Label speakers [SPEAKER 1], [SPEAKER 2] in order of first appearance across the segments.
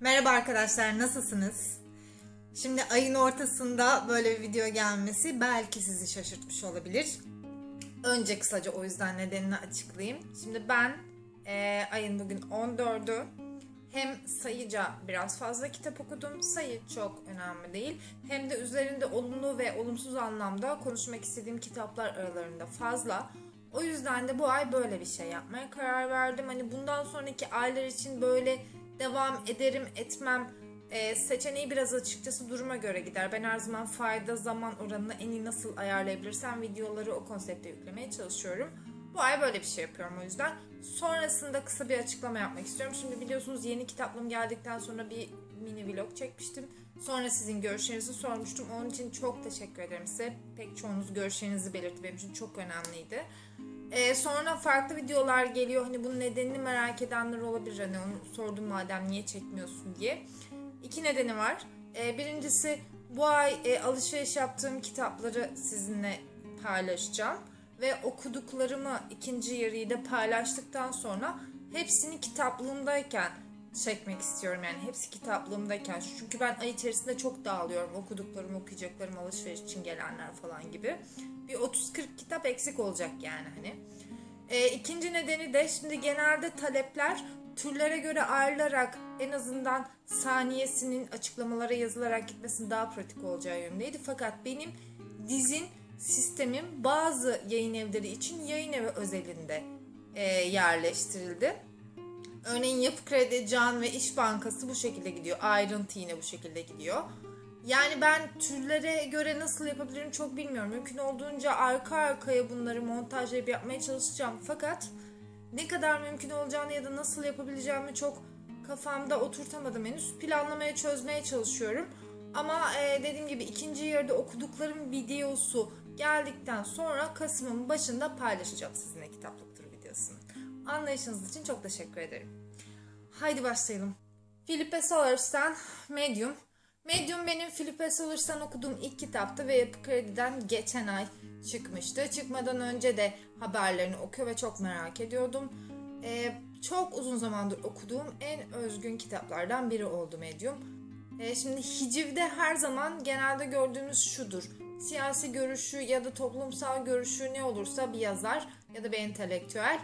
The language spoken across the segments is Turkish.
[SPEAKER 1] Merhaba arkadaşlar, nasılsınız? Şimdi ayın ortasında böyle bir video gelmesi belki sizi şaşırtmış olabilir. Önce kısaca o yüzden nedenini açıklayayım. Şimdi ben eee, ayın bugün 14'ü hem sayıca biraz fazla kitap okudum. Sayı çok önemli değil. Hem de üzerinde olumlu ve olumsuz anlamda konuşmak istediğim kitaplar aralarında fazla. O yüzden de bu ay böyle bir şey yapmaya karar verdim. Hani bundan sonraki aylar için böyle devam ederim etmem e, seçeneği biraz açıkçası duruma göre gider. Ben her zaman fayda zaman oranını en iyi nasıl ayarlayabilirsem videoları o konsepte yüklemeye çalışıyorum. Bu ay böyle bir şey yapıyorum o yüzden. Sonrasında kısa bir açıklama yapmak istiyorum. Şimdi biliyorsunuz yeni kitaplığım geldikten sonra bir mini vlog çekmiştim. Sonra sizin görüşlerinizi sormuştum. Onun için çok teşekkür ederim size. Pek çoğunuz görüşlerinizi belirtti. Benim için çok önemliydi. Ee, sonra farklı videolar geliyor. Hani bunun nedenini merak edenler olabilir. Hani onu sordum madem niye çekmiyorsun diye. İki nedeni var. Ee, birincisi bu ay e, alışveriş yaptığım kitapları sizinle paylaşacağım. Ve okuduklarımı ikinci yarıyı da paylaştıktan sonra hepsini kitaplığımdayken çekmek istiyorum. Yani hepsi kitaplığımdayken. Çünkü ben ay içerisinde çok dağılıyorum. Okuduklarım, okuyacaklarım, alışveriş için gelenler falan gibi. Bir 30-40 kitap eksik olacak yani hani. E, ikinci nedeni de şimdi genelde talepler türlere göre ayrılarak en azından saniyesinin açıklamalara yazılarak gitmesinin daha pratik olacağı yönündeydi. Fakat benim dizin sistemim bazı yayın evleri için yayın evi özelinde e, yerleştirildi. Örneğin Yapı Kredi, Can ve İş Bankası bu şekilde gidiyor. Ayrıntı yine bu şekilde gidiyor. Yani ben türlere göre nasıl yapabilirim çok bilmiyorum. Mümkün olduğunca arka arkaya bunları montajlayıp yapmaya çalışacağım. Fakat ne kadar mümkün olacağını ya da nasıl yapabileceğimi çok kafamda oturtamadım henüz. Planlamaya çözmeye çalışıyorum. Ama e, dediğim gibi ikinci yarıda okuduklarım videosu geldikten sonra Kasım'ın başında paylaşacağım sizinle kitaplık turu videosunu. Anlayışınız için çok teşekkür ederim. Haydi başlayalım. Philippe Solars'tan Medium. Medium benim Philippe Solars'tan okuduğum ilk kitaptı ve Yapı Kredi'den geçen ay çıkmıştı. Çıkmadan önce de haberlerini okuyor ve çok merak ediyordum. Ee, çok uzun zamandır okuduğum en özgün kitaplardan biri oldu Medium. Ee, şimdi hicivde her zaman genelde gördüğümüz şudur. Siyasi görüşü ya da toplumsal görüşü ne olursa bir yazar ya da bir entelektüel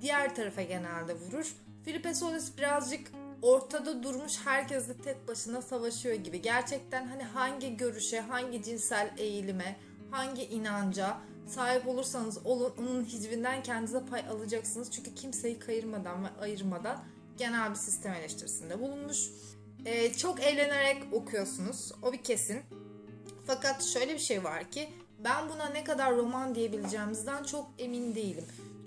[SPEAKER 1] diğer tarafa genelde vurur. Philippe Solis birazcık ortada durmuş herkesle tek başına savaşıyor gibi. Gerçekten hani hangi görüşe, hangi cinsel eğilime, hangi inanca sahip olursanız olun onun hicvinden kendinize pay alacaksınız. Çünkü kimseyi kayırmadan ve ayırmadan genel bir sistem eleştirisinde bulunmuş. Ee, çok eğlenerek okuyorsunuz. O bir kesin. Fakat şöyle bir şey var ki ben buna ne kadar roman diyebileceğimizden çok emin değilim.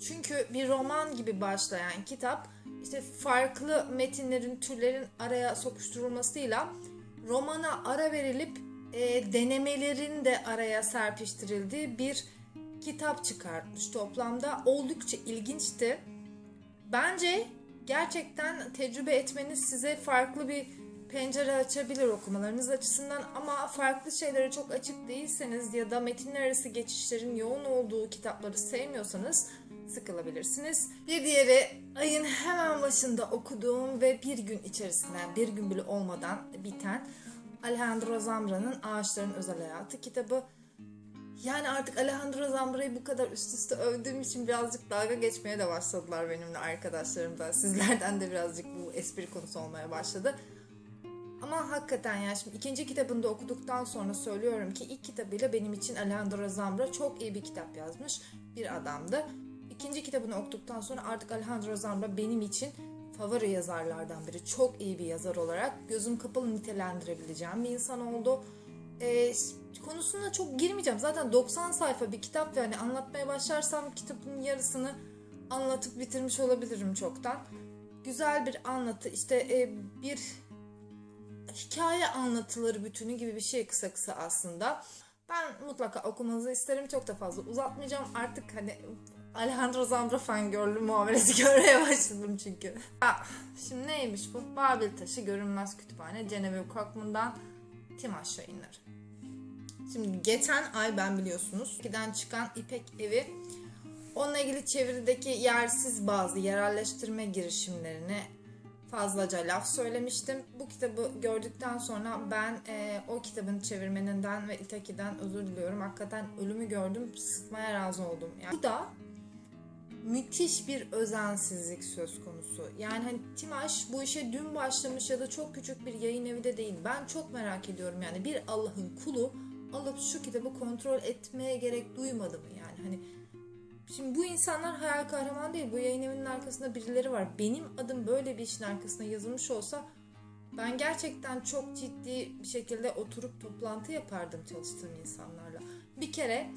[SPEAKER 1] Çünkü bir roman gibi başlayan kitap işte farklı metinlerin, türlerin araya sokuşturulmasıyla romana ara verilip e, denemelerin de araya serpiştirildiği bir kitap çıkartmış toplamda. Oldukça ilginçti. Bence gerçekten tecrübe etmeniz size farklı bir pencere açabilir okumalarınız açısından ama farklı şeylere çok açık değilseniz ya da metinler arası geçişlerin yoğun olduğu kitapları sevmiyorsanız sıkılabilirsiniz. Bir diğeri ayın hemen başında okuduğum ve bir gün içerisinden bir gün bile olmadan biten Alejandro Zambra'nın Ağaçların Özel Hayatı kitabı. Yani artık Alejandro Zambra'yı bu kadar üst üste övdüğüm için birazcık dalga geçmeye de başladılar benimle arkadaşlarım da. Sizlerden de birazcık bu espri konusu olmaya başladı. Ama hakikaten ya şimdi ikinci kitabını da okuduktan sonra söylüyorum ki ilk kitabıyla benim için Alejandro Zambra çok iyi bir kitap yazmış bir adamdı. İkinci kitabını okuduktan sonra artık Alejandro Zambra benim için favori yazarlardan biri. Çok iyi bir yazar olarak gözüm kapalı nitelendirebileceğim bir insan oldu. Ee, konusuna çok girmeyeceğim. Zaten 90 sayfa bir kitap ve hani anlatmaya başlarsam kitabın yarısını anlatıp bitirmiş olabilirim çoktan. Güzel bir anlatı işte e, bir hikaye anlatıları bütünü gibi bir şey kısa kısa aslında. Ben mutlaka okumanızı isterim. Çok da fazla uzatmayacağım. Artık hani Alejandro Zambra fangirlü muamelesi görmeye başladım çünkü. Ha, şimdi neymiş bu? Babil Taşı Görünmez Kütüphane Genevieve Korkman'dan Timaş Yayınları. Şimdi geçen ay ben biliyorsunuz giden çıkan İpek Evi onunla ilgili çevirideki yersiz bazı yerelleştirme girişimlerini fazlaca laf söylemiştim. Bu kitabı gördükten sonra ben e, o kitabın çevirmeninden ve İtaki'den özür diliyorum. Hakikaten ölümü gördüm, sıkmaya razı oldum. Yani bu da müthiş bir özensizlik söz konusu. Yani hani Timaş bu işe dün başlamış ya da çok küçük bir yayın evi de değil. Ben çok merak ediyorum yani bir Allah'ın kulu alıp şu kitabı kontrol etmeye gerek duymadı mı yani hani Şimdi bu insanlar hayal kahraman değil. Bu yayın evinin arkasında birileri var. Benim adım böyle bir işin arkasına yazılmış olsa ben gerçekten çok ciddi bir şekilde oturup toplantı yapardım çalıştığım insanlarla. Bir kere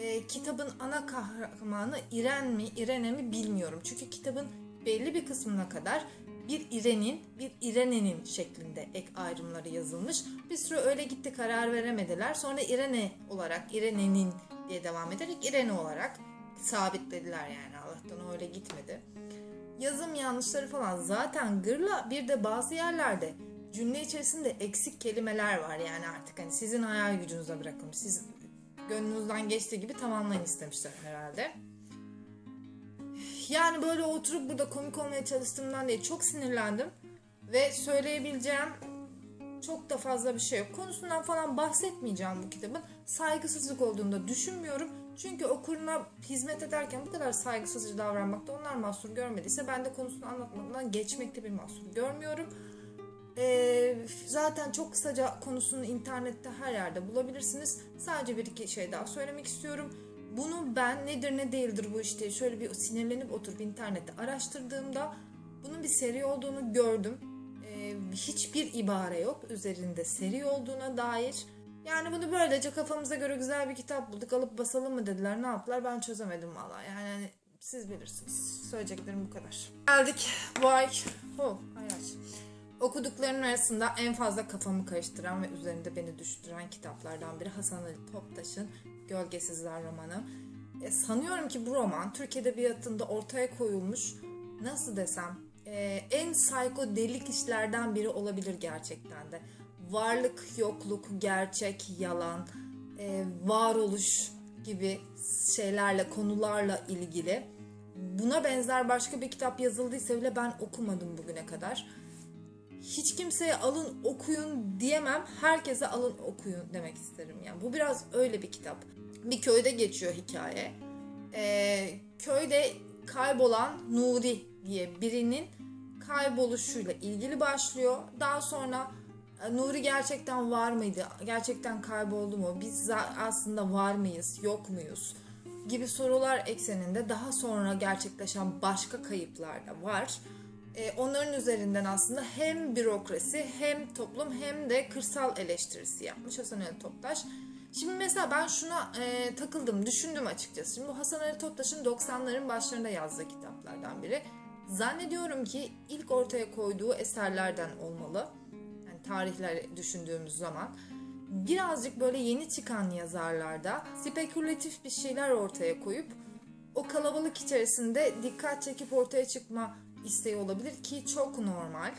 [SPEAKER 1] e, kitabın ana kahramanı İren mi, İrene mi bilmiyorum. Çünkü kitabın belli bir kısmına kadar bir İren'in, bir İrene'nin şeklinde ek ayrımları yazılmış. Bir süre öyle gitti karar veremediler. Sonra İrene olarak, İrene'nin diye devam ederek İrene olarak sabitlediler yani Allah'tan öyle gitmedi. Yazım yanlışları falan zaten gırla bir de bazı yerlerde cümle içerisinde eksik kelimeler var yani artık hani sizin hayal gücünüze bırakın. Siz gönlünüzden geçtiği gibi tamamlayın istemişler herhalde. Yani böyle oturup burada komik olmaya çalıştığımdan değil çok sinirlendim ve söyleyebileceğim çok da fazla bir şey yok. Konusundan falan bahsetmeyeceğim bu kitabın. Saygısızlık olduğunu da düşünmüyorum. Çünkü okuruna hizmet ederken bu kadar saygısızca davranmakta onlar mahsur görmediyse ben de konusunu anlatmaktan geçmekte bir mahsur görmüyorum. Ee, zaten çok kısaca konusunu internette her yerde bulabilirsiniz. Sadece bir iki şey daha söylemek istiyorum. Bunu ben nedir ne değildir bu işte şöyle bir sinirlenip oturup internette araştırdığımda bunun bir seri olduğunu gördüm. Ee, hiçbir ibare yok üzerinde seri olduğuna dair. Yani bunu böylece kafamıza göre güzel bir kitap bulduk alıp basalım mı dediler ne yaptılar ben çözemedim valla yani hani siz bilirsiniz söyleyeceklerim bu kadar. Geldik bu ay oh. Okuduklarım arasında en fazla kafamı karıştıran ve üzerinde beni düşüren kitaplardan biri Hasan Ali Toptaş'ın Gölgesizler romanı. E, sanıyorum ki bu roman Türk Edebiyatı'nda ortaya koyulmuş nasıl desem e, en psikodelik işlerden biri olabilir gerçekten de varlık, yokluk, gerçek, yalan, e, varoluş gibi şeylerle, konularla ilgili. Buna benzer başka bir kitap yazıldıysa bile ben okumadım bugüne kadar. Hiç kimseye alın okuyun diyemem. Herkese alın okuyun demek isterim. Yani bu biraz öyle bir kitap. Bir köyde geçiyor hikaye. Ee, köyde kaybolan Nuri diye birinin kayboluşuyla ilgili başlıyor. Daha sonra Nuri gerçekten var mıydı? Gerçekten kayboldu mu? Biz aslında var mıyız? Yok muyuz? Gibi sorular ekseninde daha sonra gerçekleşen başka kayıplar da var. Ee, onların üzerinden aslında hem bürokrasi hem toplum hem de kırsal eleştirisi yapmış Hasan Ali Toptaş. Şimdi mesela ben şuna e, takıldım, düşündüm açıkçası. Şimdi bu Hasan Ali Toptaş'ın 90'ların başlarında yazdığı kitaplardan biri. Zannediyorum ki ilk ortaya koyduğu eserlerden olmalı tarihler düşündüğümüz zaman birazcık böyle yeni çıkan yazarlarda spekülatif bir şeyler ortaya koyup o kalabalık içerisinde dikkat çekip ortaya çıkma isteği olabilir ki çok normal.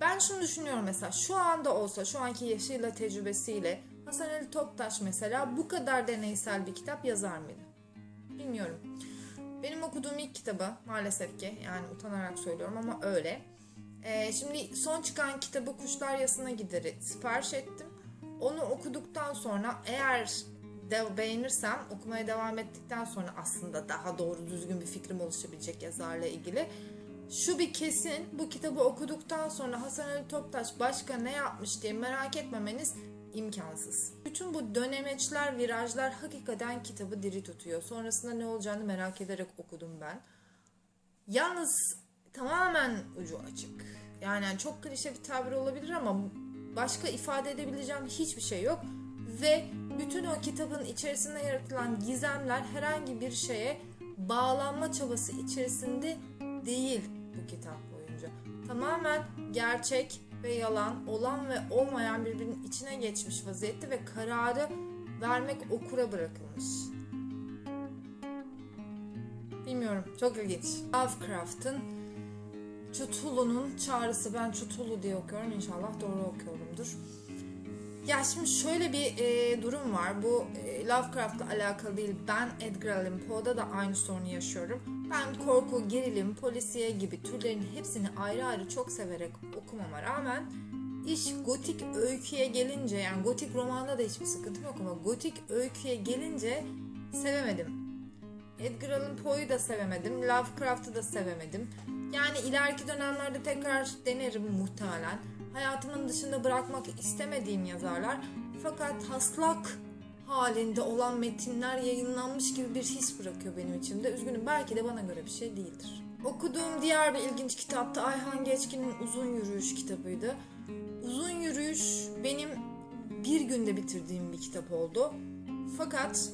[SPEAKER 1] Ben şunu düşünüyorum mesela şu anda olsa şu anki yaşıyla tecrübesiyle Hasan Ali Toptaş mesela bu kadar deneysel bir kitap yazar mıydı? Bilmiyorum. Benim okuduğum ilk kitabı maalesef ki yani utanarak söylüyorum ama öyle. Ee, şimdi son çıkan kitabı Kuşlar Yasına Gider'i sipariş ettim. Onu okuduktan sonra eğer de beğenirsem okumaya devam ettikten sonra aslında daha doğru düzgün bir fikrim oluşabilecek yazarla ilgili. Şu bir kesin bu kitabı okuduktan sonra Hasan Ali Toptaş başka ne yapmış diye merak etmemeniz imkansız. Bütün bu dönemeçler, virajlar hakikaten kitabı diri tutuyor. Sonrasında ne olacağını merak ederek okudum ben. Yalnız tamamen ucu açık. Yani çok klişe bir tabir olabilir ama başka ifade edebileceğim hiçbir şey yok. Ve bütün o kitabın içerisinde yaratılan gizemler herhangi bir şeye bağlanma çabası içerisinde değil bu kitap boyunca. Tamamen gerçek ve yalan, olan ve olmayan birbirinin içine geçmiş vaziyette ve kararı vermek okura bırakılmış. Bilmiyorum, çok ilginç. Lovecraft'ın Çutulu'nun çağrısı. Ben Çutulu diye okuyorum. İnşallah doğru okuyorumdur. Ya şimdi şöyle bir e, durum var. Bu e, Lovecraft'la alakalı değil. Ben Edgar Allan Poe'da da aynı sorunu yaşıyorum. Ben korku, gerilim, polisiye gibi türlerin hepsini ayrı ayrı çok severek okumama rağmen iş gotik öyküye gelince yani gotik romanda da hiçbir sıkıntım yok ama gotik öyküye gelince sevemedim. Edgar Allan Poe'yu da sevemedim. Lovecraft'ı da sevemedim. Yani ileriki dönemlerde tekrar denerim muhtemelen. Hayatımın dışında bırakmak istemediğim yazarlar. Fakat taslak halinde olan metinler yayınlanmış gibi bir his bırakıyor benim içimde. Üzgünüm belki de bana göre bir şey değildir. Okuduğum diğer bir ilginç kitap da Ayhan Geçkin'in Uzun Yürüyüş kitabıydı. Uzun Yürüyüş benim bir günde bitirdiğim bir kitap oldu. Fakat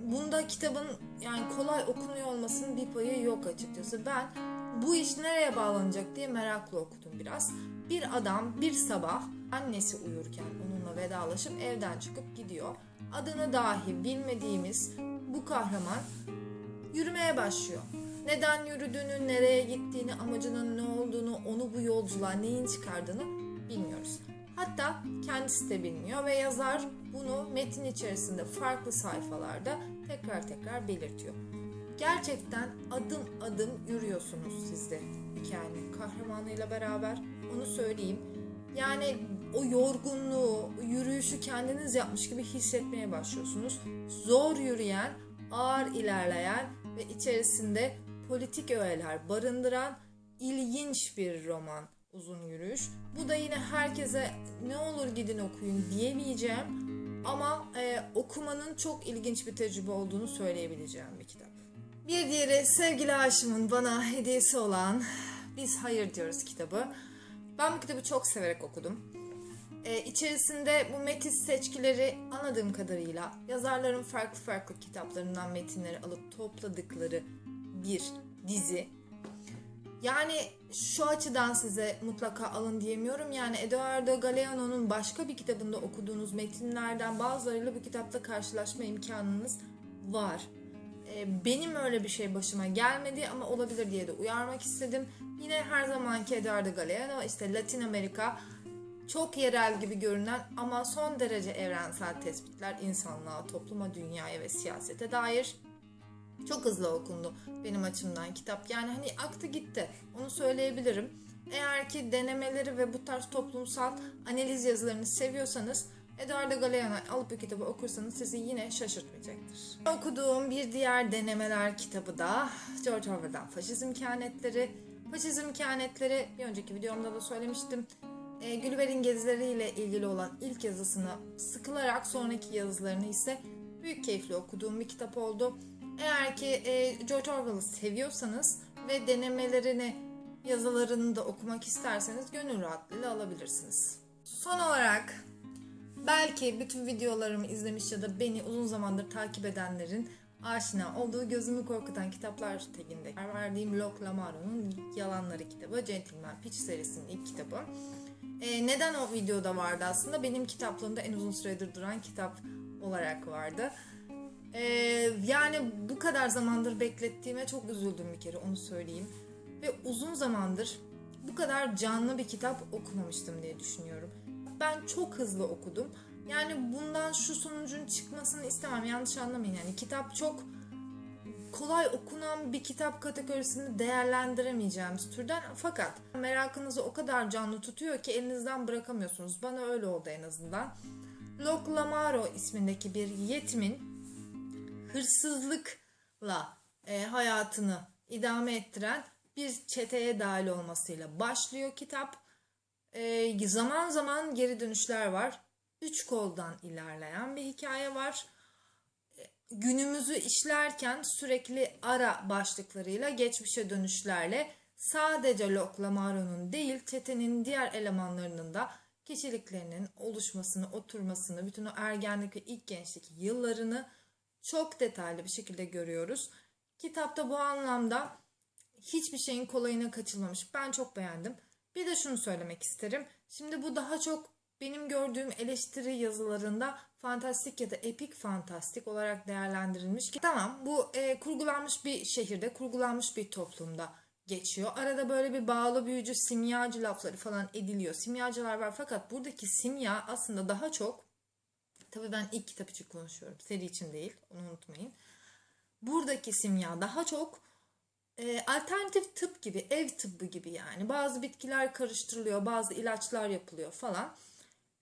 [SPEAKER 1] bunda kitabın yani kolay okunuyor olmasının bir payı yok açıkçası. Ben bu iş nereye bağlanacak diye merakla okudum biraz. Bir adam bir sabah annesi uyurken onunla vedalaşıp evden çıkıp gidiyor. Adını dahi bilmediğimiz bu kahraman yürümeye başlıyor. Neden yürüdüğünü, nereye gittiğini, amacının ne olduğunu, onu bu yolculuğa neyin çıkardığını bilmiyoruz. Hatta kendisi de bilmiyor ve yazar bunu metin içerisinde farklı sayfalarda tekrar tekrar belirtiyor. Gerçekten adım adım yürüyorsunuz siz de hikayenin kahramanıyla beraber. Onu söyleyeyim. Yani o yorgunluğu, yürüyüşü kendiniz yapmış gibi hissetmeye başlıyorsunuz. Zor yürüyen, ağır ilerleyen ve içerisinde politik öğeler barındıran ilginç bir roman uzun yürüyüş. Bu da yine herkese ne olur gidin okuyun diyemeyeceğim ama e, okumanın çok ilginç bir tecrübe olduğunu söyleyebileceğim bir kitap. Bir diğeri sevgili Haşim'in bana hediyesi olan Biz Hayır Diyoruz kitabı. Ben bu kitabı çok severek okudum. Ee, içerisinde bu metin seçkileri anladığım kadarıyla yazarların farklı farklı kitaplarından metinleri alıp topladıkları bir dizi. Yani şu açıdan size mutlaka alın diyemiyorum. Yani Eduardo Galeano'nun başka bir kitabında okuduğunuz metinlerden bazılarıyla bu kitapta karşılaşma imkanınız var. Ee, benim öyle bir şey başıma gelmedi ama olabilir diye de uyarmak istedim. Yine her zamanki Eduardo Galeano işte Latin Amerika çok yerel gibi görünen ama son derece evrensel tespitler insanlığa, topluma, dünyaya ve siyasete dair çok hızlı okundu benim açımdan kitap. Yani hani aktı gitti. Onu söyleyebilirim. Eğer ki denemeleri ve bu tarz toplumsal analiz yazılarını seviyorsanız Eduardo Galeano alıp bu kitabı okursanız sizi yine şaşırtmayacaktır. Okuduğum bir diğer denemeler kitabı da George Orwell'dan Faşizm Kehanetleri. Faşizm Kehanetleri bir önceki videomda da söylemiştim. E, Gülver'in gezileriyle ilgili olan ilk yazısını sıkılarak sonraki yazılarını ise büyük keyifle okuduğum bir kitap oldu. Eğer ki e, George Orwell'ı seviyorsanız ve denemelerini, yazılarını da okumak isterseniz gönül rahatlığıyla alabilirsiniz. Son olarak belki bütün videolarımı izlemiş ya da beni uzun zamandır takip edenlerin aşina olduğu gözümü korkutan kitaplar teginde verdiğim Locke Lamaro'nun Yalanları kitabı, Gentleman Pitch serisinin ilk kitabı. Ee, neden o videoda vardı aslında? Benim kitaplığımda en uzun süredir duran kitap olarak vardı. Ee, yani bu kadar zamandır beklettiğime çok üzüldüm bir kere onu söyleyeyim. Ve uzun zamandır bu kadar canlı bir kitap okumamıştım diye düşünüyorum. Ben çok hızlı okudum. Yani bundan şu sonucun çıkmasını istemem. Yanlış anlamayın. Yani kitap çok kolay okunan bir kitap kategorisini değerlendiremeyeceğimiz türden fakat merakınızı o kadar canlı tutuyor ki elinizden bırakamıyorsunuz. Bana öyle oldu en azından. Locke Lamaro ismindeki bir yetimin hırsızlıkla e, hayatını idame ettiren bir çeteye dahil olmasıyla başlıyor kitap. E, zaman zaman geri dönüşler var. Üç koldan ilerleyen bir hikaye var günümüzü işlerken sürekli ara başlıklarıyla geçmişe dönüşlerle sadece Locke değil çetenin diğer elemanlarının da kişiliklerinin oluşmasını, oturmasını, bütün o ergenlik ve ilk gençlik yıllarını çok detaylı bir şekilde görüyoruz. Kitapta bu anlamda hiçbir şeyin kolayına kaçılmamış. Ben çok beğendim. Bir de şunu söylemek isterim. Şimdi bu daha çok benim gördüğüm eleştiri yazılarında fantastik ya da epik fantastik olarak değerlendirilmiş tamam bu e, kurgulanmış bir şehirde, kurgulanmış bir toplumda geçiyor. Arada böyle bir bağlı büyücü, simyacı lafları falan ediliyor. Simyacılar var fakat buradaki simya aslında daha çok tabii ben ilk kitap için konuşuyorum. Seri için değil. Onu unutmayın. Buradaki simya daha çok e, alternatif tıp gibi, ev tıbbı gibi yani. Bazı bitkiler karıştırılıyor, bazı ilaçlar yapılıyor falan.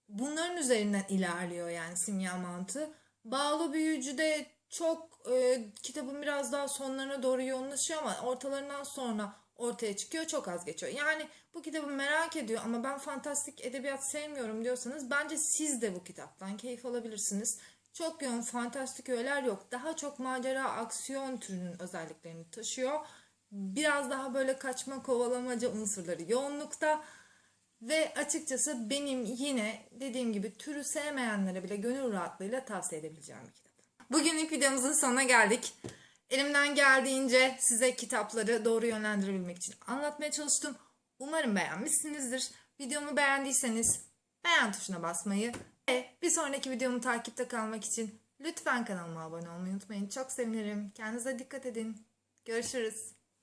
[SPEAKER 1] Bunların üzerinden ilerliyor yani simya mantığı. Bağlı büyücü de çok e, kitabın biraz daha sonlarına doğru yoğunlaşıyor ama ortalarından sonra ortaya çıkıyor çok az geçiyor. Yani bu kitabı merak ediyor ama ben fantastik edebiyat sevmiyorum diyorsanız bence siz de bu kitaptan keyif alabilirsiniz. Çok yoğun fantastik öğeler yok. Daha çok macera aksiyon türünün özelliklerini taşıyor. Biraz daha böyle kaçma kovalamaca unsurları yoğunlukta. Ve açıkçası benim yine dediğim gibi türü sevmeyenlere bile gönül rahatlığıyla tavsiye edebileceğim bir kitap. Bugünlük videomuzun sonuna geldik. Elimden geldiğince size kitapları doğru yönlendirebilmek için anlatmaya çalıştım. Umarım beğenmişsinizdir. Videomu beğendiyseniz beğen tuşuna basmayı ve bir sonraki videomu takipte kalmak için lütfen kanalıma abone olmayı unutmayın. Çok sevinirim. Kendinize dikkat edin. Görüşürüz.